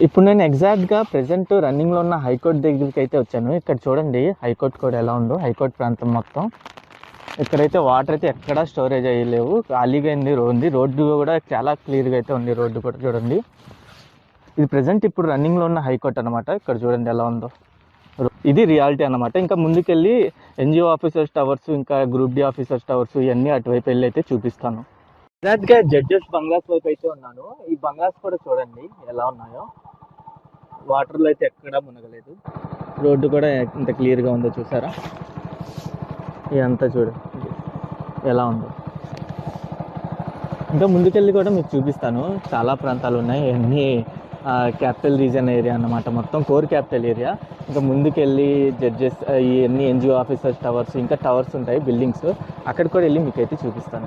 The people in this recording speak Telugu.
ఇప్పుడు నేను ఎగ్జాక్ట్గా ప్రజెంట్ రన్నింగ్లో ఉన్న హైకోర్టు దగ్గరికి అయితే వచ్చాను. ఇక్కడ చూడండి హైకోర్టు కూడా ఎలా ఉందో హైకోర్టు ప్రాంతం మొత్తం. ఇక్కడైతే వాటర్ అయితే ఎక్కడా స్టోరేజ్ అయ్యలేవు. ఖాళీగా ఉంది ఉంది. రోడ్డు కూడా చాలా క్లియర్గా అయితే ఉంది రోడ్డు కూడా చూడండి. ఇది ప్రజెంట్ ఇప్పుడు రన్నింగ్లో ఉన్న హైకోర్టు అనమాట ఇక్కడ చూడండి ఎలా ఉందో. రో- ఇది రియాలిటీ అనమాట ఇంకా ముందుకెళ్ళి ఎన్జిఓ ఆఫీసర్స్ టవర్స్ ఇంకా గ్రూప్ డి ఆఫీసర్స్ టవర్స్ ఇవన్నీ అటువైపు వెళ్ళి అయితే చూపిస్తాను. ఎగ్జాక్ట్గా జడ్జెస్ బంగ్లాస్ వైపు అయితే ఉన్నాను. ఈ బంగ్లాస్ కూడా చూడండి ఎలా ఉన్నాయో. వాటర్లో అయితే ఎక్కడా మునగలేదు. రోడ్డు కూడా ఎంత క్లియర్గా ఉందో చూసారా? ఇదంతా చూడు. ఎలా ఉందో. ఇంకా ముందుకెళ్ళి కూడా మీకు చూపిస్తాను. చాలా ప్రాంతాలు ఉన్నాయి. అన్నీ క్యాపిటల్ రీజన్ ఏరియా అన్నమాట. మొత్తం కోర్ క్యాపిటల్ ఏరియా ఇంకా ముందుకెళ్ళి జడ్జెస్ ఇవన్నీ ఎన్జిఓ ఆఫీసర్స్ టవర్స్ ఇంకా టవర్స్ ఉంటాయి బిల్డింగ్స్ అక్కడ కూడా వెళ్ళి మీకు అయితే చూపిస్తాను.